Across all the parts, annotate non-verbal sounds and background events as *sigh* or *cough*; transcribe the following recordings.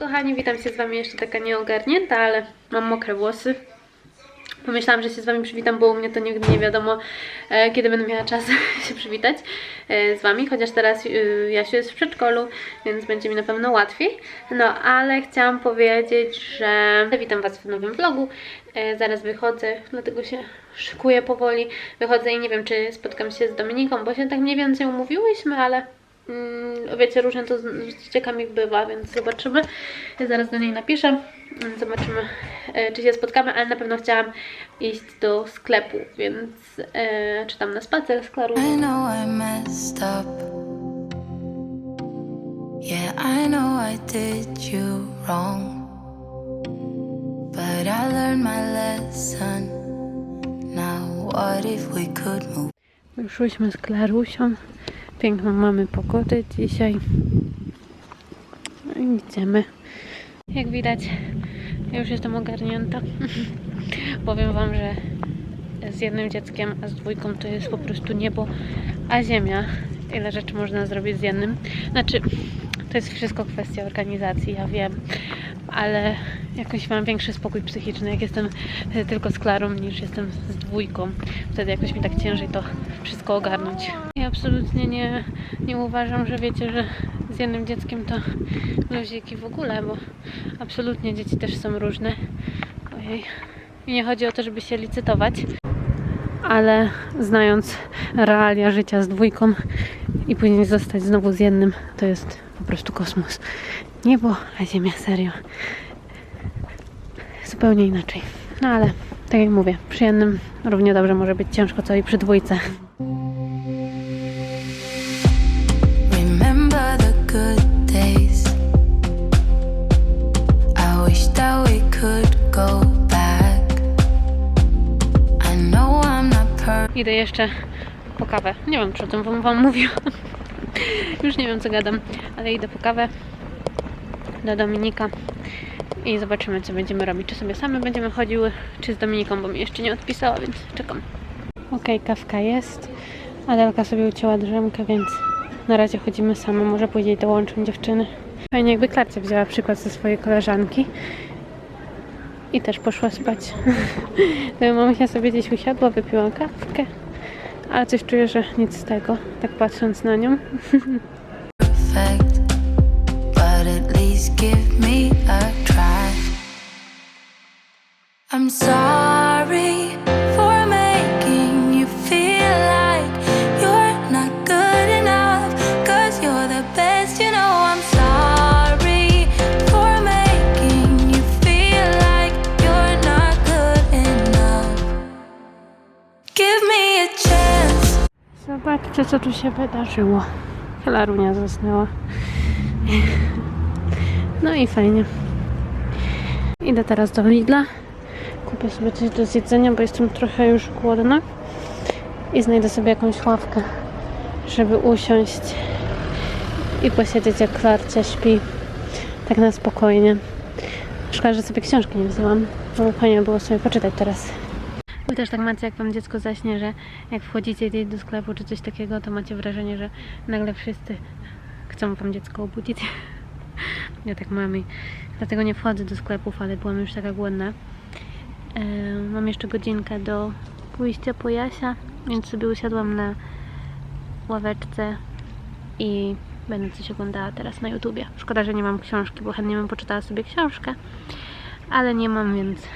Kochani, witam się z Wami jeszcze taka nieogarnięta, ale mam mokre włosy. Pomyślałam, że się z Wami przywitam, bo u mnie to nigdy nie wiadomo, e, kiedy będę miała czas *laughs* się przywitać e, z Wami, chociaż teraz e, Jasiu jest w przedszkolu, więc będzie mi na pewno łatwiej. No, ale chciałam powiedzieć, że witam Was w nowym vlogu. Zaraz wychodzę, dlatego się szykuję powoli. Wychodzę i nie wiem, czy spotkam się z Dominiką, bo się tak mniej więcej umówiłyśmy, ale wiecie, różnie to z z dzieciakami bywa, więc zobaczymy. Ja zaraz do niej napiszę. Mm, Zobaczymy, e, czy się spotkamy, ale na pewno chciałam iść do sklepu, więc e, czy tam na spacer z Klarą. I know I messed up. Yeah, I know I did you wrong. But I learned my lesson. Now, what if we could move? Wyszłyśmy z Klarusią. Piękną mamy pogodę dzisiaj. No i idziemy. Jak widać, już jestem ogarnięta. *laughs* Powiem Wam, że z jednym dzieckiem, a z dwójką to jest po prostu niebo, a ziemia. Ile rzeczy można zrobić z jednym. Znaczy, to jest wszystko kwestia organizacji, ja wiem, ale jakoś mam większy spokój psychiczny, jak jestem e, tylko z Klarą, niż jestem z dwójką. Wtedy jakoś mi tak ciężej to wszystko ogarnąć. Ja absolutnie nie, nie uważam, że wiecie, że z jednym dzieckiem to luziki w ogóle, bo absolutnie dzieci też są różne. Ojej. I nie chodzi o to, żeby się licytować, ale znając realia życia z dwójką i później zostać znowu z jednym, to jest po prostu kosmos. Niebo, a ziemia, serio. Zupełnie inaczej. No ale, tak jak mówię, przy jednym równie dobrze może być ciężko, co i przy dwójce. Idę jeszcze po kawę. Nie wiem, czy o tym wam, wam mówiłam. *laughs* Już nie wiem, co gadam, ale idę po kawę do Dominika i zobaczymy, co będziemy robić. Czy sobie same będziemy chodziły, czy z Dominiką, bo mi jeszcze nie odpisała, więc czekam. Okej, kawka jest. Adelka sobie ucięła drzemkę, więc na razie chodzimy same. Może później dołączą dziewczyny. Fajnie, jakby Klarcia wzięła przykład ze swojej koleżanki i też poszła spać. *laughs* mamusia sobie gdzieś usiadła, wypiła kawkę, ale coś czuję, że nic z tego, tak patrząc na nią. *laughs* perfect, but at least give me a try. I'm sorry for making you feel like you're not good enough. Cause you're the best, you know. I'm sorry for making you feel like you're not good enough. Give me a chance. Zobaczcie, co tu się wydarzyło. Klarunia zasnęła. No i fajnie. Idę teraz do Lidla. Kupię sobie coś do zjedzenia, bo jestem trochę już głodna. I znajdę sobie jakąś ławkę, żeby usiąść i posiedzieć jak Klarcia śpi. Tak na spokojnie. Szkoda, że sobie książki nie wzięłam, bo fajnie było sobie poczytać teraz. Wy też tak macie, jak wam dziecko zaśnie, że jak wchodzicie do sklepu czy coś takiego, to macie wrażenie, że nagle wszyscy chcą wam dziecko obudzić. *laughs* Ja tak mam i dlatego nie wchodzę do sklepów, ale byłam już taka głodna. Mam jeszcze godzinkę do pójścia po Jasia, więc sobie usiadłam na ławeczce i będę coś oglądała teraz na YouTubie. Szkoda, że nie mam książki, bo chętnie bym poczytała sobie książkę, ale nie mam, więc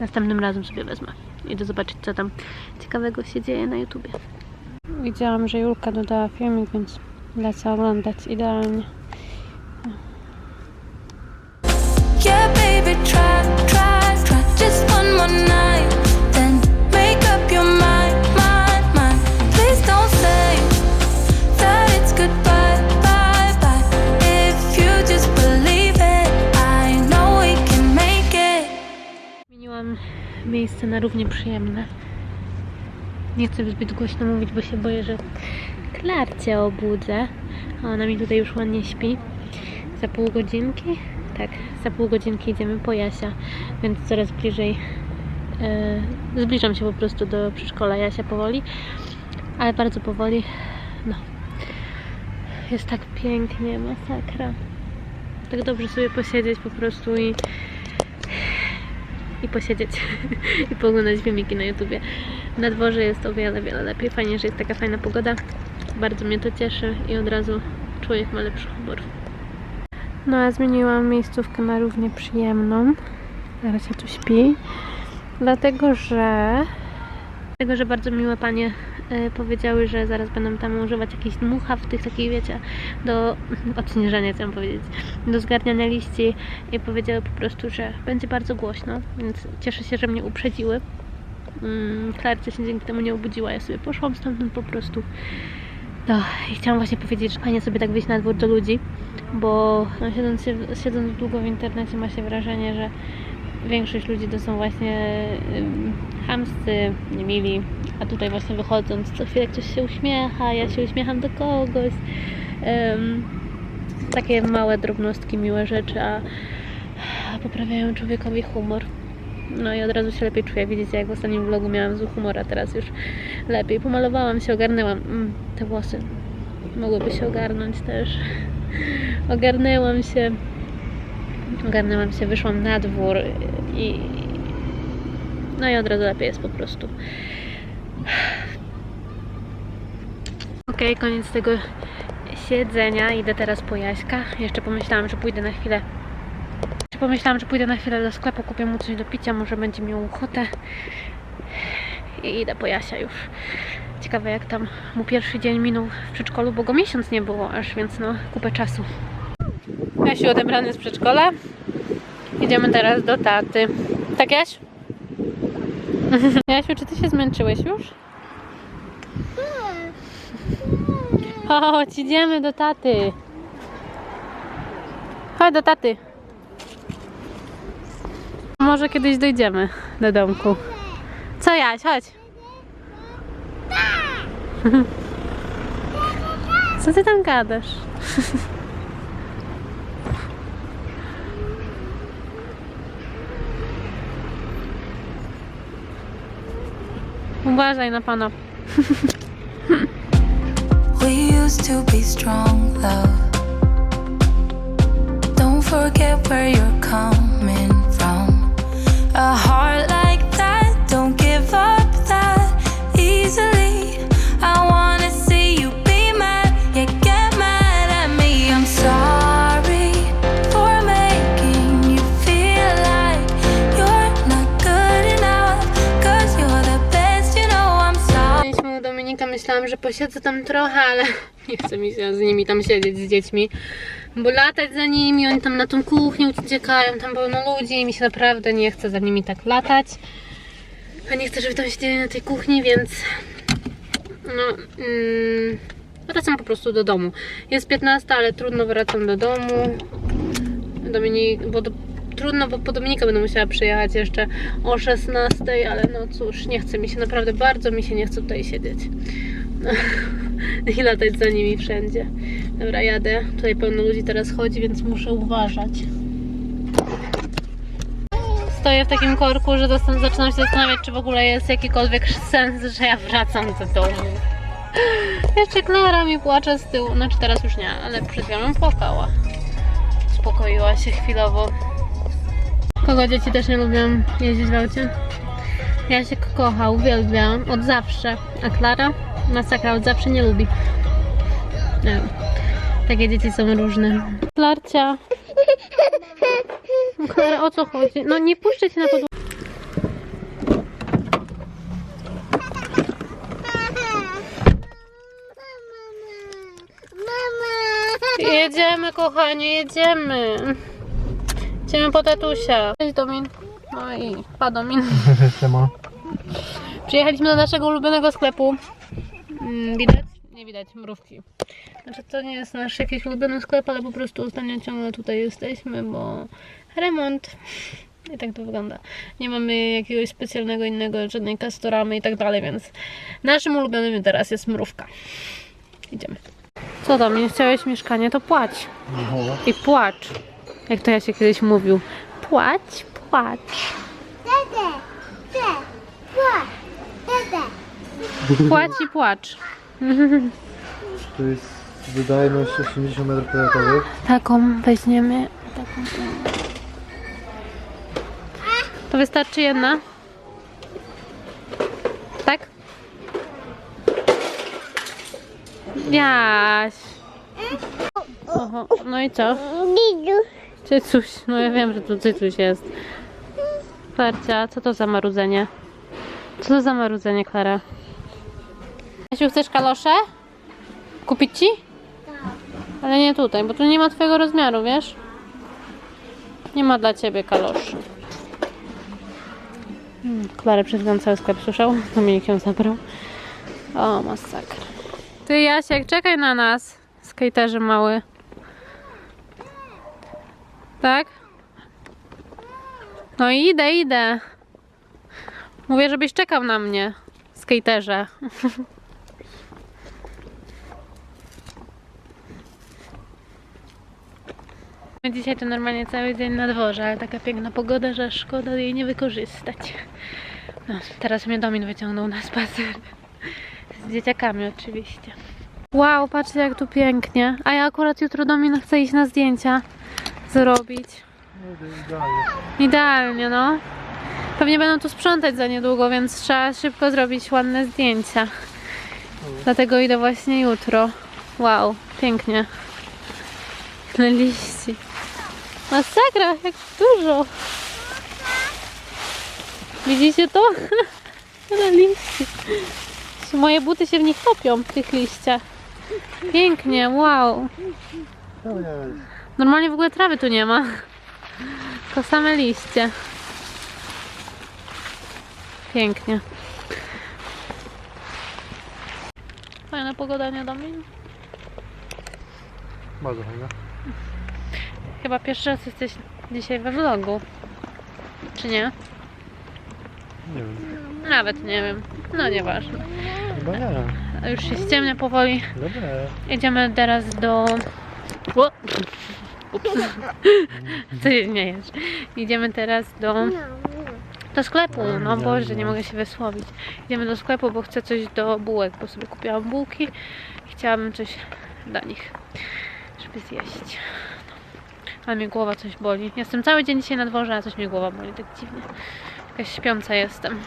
następnym razem sobie wezmę. Idę zobaczyć, co tam ciekawego się dzieje na YouTubie. Widziałam, że Julka dodała filmik, więc lecę oglądać idealnie. Na równie przyjemne. Nie chcę zbyt głośno mówić, bo się boję, że Klarcie obudzę. A ona mi tutaj już ładnie śpi. Za pół godzinki? Tak, za pół godzinki idziemy po Jasia, więc coraz bliżej e, zbliżam się po prostu do przedszkola Jasia powoli, ale bardzo powoli. No. Jest tak pięknie, masakra. tak dobrze sobie posiedzieć po prostu i i posiedzieć *laughs* i pooglądać filmiki na YouTubie. Na dworze jest o wiele, wiele lepiej. Fajnie, że jest taka fajna pogoda. Bardzo mnie to cieszy i od razu człowiek ma lepszy humor. No a zmieniłam miejscówkę na równie przyjemną. Zaraz się tu śpi. Dlatego, że dlatego, że bardzo miłe panie powiedziały, że zaraz będą tam używać jakichś tych takich wiecie, do *laughs* odśnieżania, chciałam powiedzieć, do zgarniania liści i powiedziały po prostu, że będzie bardzo głośno, więc cieszę się, że mnie uprzedziły. Mm, Klarcia się dzięki temu nie obudziła, ja sobie poszłam stamtąd po prostu. No i chciałam właśnie powiedzieć, że fajnie sobie tak wyjść na dwór do ludzi, bo no, siedząc, siedząc długo w internecie ma się wrażenie, że większość ludzi to są właśnie ym, chamscy, niemili, a tutaj właśnie wychodząc co chwilę ktoś się uśmiecha, ja się uśmiecham do kogoś. Takie małe drobnostki, miłe rzeczy, a, a poprawiają człowiekowi humor. No i od razu się lepiej czuję. Widzicie, jak w ostatnim vlogu miałam zły humor, a teraz już lepiej. Pomalowałam się, ogarnęłam. Mm, te włosy mogłyby się ogarnąć też. *laughs* Ogarnęłam się. Ogarnęłam się, wyszłam na dwór i. No i od razu lepiej jest po prostu. Okej, koniec tego siedzenia. Idę teraz po Jaśka. Jeszcze pomyślałam, że pójdę na chwilę. Pomyślałam, że pójdę na chwilę do sklepu, kupię mu coś do picia, może będzie miał ochotę. I idę po Jasia już. Ciekawe jak tam mu pierwszy dzień minął w przedszkolu, bo go miesiąc nie było aż, więc no kupę czasu. Jasiu odebrany z przedszkola. Idziemy teraz do taty. Tak Jaś? Jasiu, czy ty się zmęczyłeś już? Chodź, idziemy do taty. Chodź do taty. Może kiedyś dojdziemy do domku. Co Jaś, chodź. Co ty tam gadasz? Uważaj na pana. *laughs* We used to be strong, love. Don't forget where you're coming myślałam, że posiedzę tam trochę, ale *laughs* nie chce mi się z nimi tam siedzieć, z dziećmi. Bo latać za nimi, oni tam na tą kuchnię uciekają, tam pełno ludzi i mi się naprawdę nie chce za nimi tak latać. A nie chcę, żeby tam siedzieli na tej kuchni, więc no, mm, wracam po prostu do domu. Jest 15, ale trudno wracam do domu. Dominik, bo do, trudno, bo po Dominika będę musiała przyjechać jeszcze o 16, ale no cóż, nie chce mi się, naprawdę bardzo mi się nie chce tutaj siedzieć. No, *laughs* I latać za nimi wszędzie. Dobra, jadę. Tutaj pełno ludzi teraz chodzi, więc muszę uważać. Stoję w takim korku, że zaczynam się zastanawiać, czy w ogóle jest jakikolwiek sens, że ja wracam do domu. *laughs* Jeszcze Klara mi płacze z tyłu. Znaczy teraz już nie, ale przed chwilą płakała. Uspokoiła się chwilowo. Kogo dzieci też nie lubią jeździć w aucie? Jasiek kocha, uwielbia od zawsze, a Klara masakra od zawsze nie lubi. Wiem. Takie dzieci są różne. Klarcia. Klara, o co chodzi? No nie puszczę cię na podłogę. Jedziemy, kochanie, jedziemy. Jedziemy po tatusia. Cześć, Domin. No i pa, Domin. *laughs* Siema. Przyjechaliśmy do naszego ulubionego sklepu. Mm, Widać? Nie widać, mrówki. Znaczy to nie jest nasz jakiś ulubiony sklep, ale po prostu ostatnio ciągle tutaj jesteśmy, bo remont. I tak to wygląda. Nie mamy jakiegoś specjalnego innego, żadnej kastoramy i tak dalej, więc naszym ulubionym teraz jest mrówka. Idziemy. Co tam, nie chciałeś mieszkanie, to płać. I płacz. Jak to ja się kiedyś mówił. Płać, płacz. Płać i płacz. To jest wydajność 80 m2. Taką weźmiemy taką to. To wystarczy jedna? Tak? Jaś. Oho, no i co? Cycuś, no ja wiem, że tu cycuś jest. Klarcia, co to za marudzenie? Co to za marudzenie, Klara? Jasiu, chcesz kalosze? Kupić ci? Ale nie tutaj, bo tu nie ma twojego rozmiaru, wiesz? Nie ma dla ciebie kaloszy. Hmm, Klarę przed chwilą cały sklep słyszał. Dominik ją zabrał. O, masakra. Ty, Jasiek, czekaj na nas. Skaterzy mały. Tak? No i idę, idę. Mówię, żebyś czekał na mnie. Skaterze. *laughs* Dzisiaj to normalnie cały dzień na dworze, ale taka piękna pogoda, że szkoda jej nie wykorzystać. No, teraz mnie Domin wyciągnął na spacer. Z dzieciakami oczywiście. Wow, patrzcie jak tu pięknie. A ja akurat jutro Domin chce iść na zdjęcia zrobić. Idealnie, no. Pewnie będą tu sprzątać za niedługo, więc trzeba szybko zrobić ładne zdjęcia. Dlatego idę właśnie jutro. Wow, pięknie. Tyle liści. Masakra, jak dużo. Widzicie to? *laughs* Tyle liści. Moje buty się w nich topią, w tych liściach. Pięknie, wow. Normalnie w ogóle trawy tu nie ma. Tylko same liście. Pięknie. Fajna pogoda, nie Domin? Bardzo fajne. Chyba pierwszy raz jesteś dzisiaj we vlogu. Czy nie? Nie wiem. Nawet nie wiem. No nieważne. Chyba nie. Już się ściemnia powoli. Dobra. Jedziemy teraz do... O! *laughs* Co się śmiejesz? Idziemy teraz do... Do sklepu, no Boże, nie mogę się wysłowić. Idziemy do sklepu, bo chcę coś do bułek, bo sobie kupiłam bułki. Chciałabym coś dla nich, żeby zjeść. No. Ale mnie głowa coś boli. Jestem cały dzień dzisiaj na dworze, a coś mnie głowa boli tak dziwnie. Jakaś śpiąca jestem.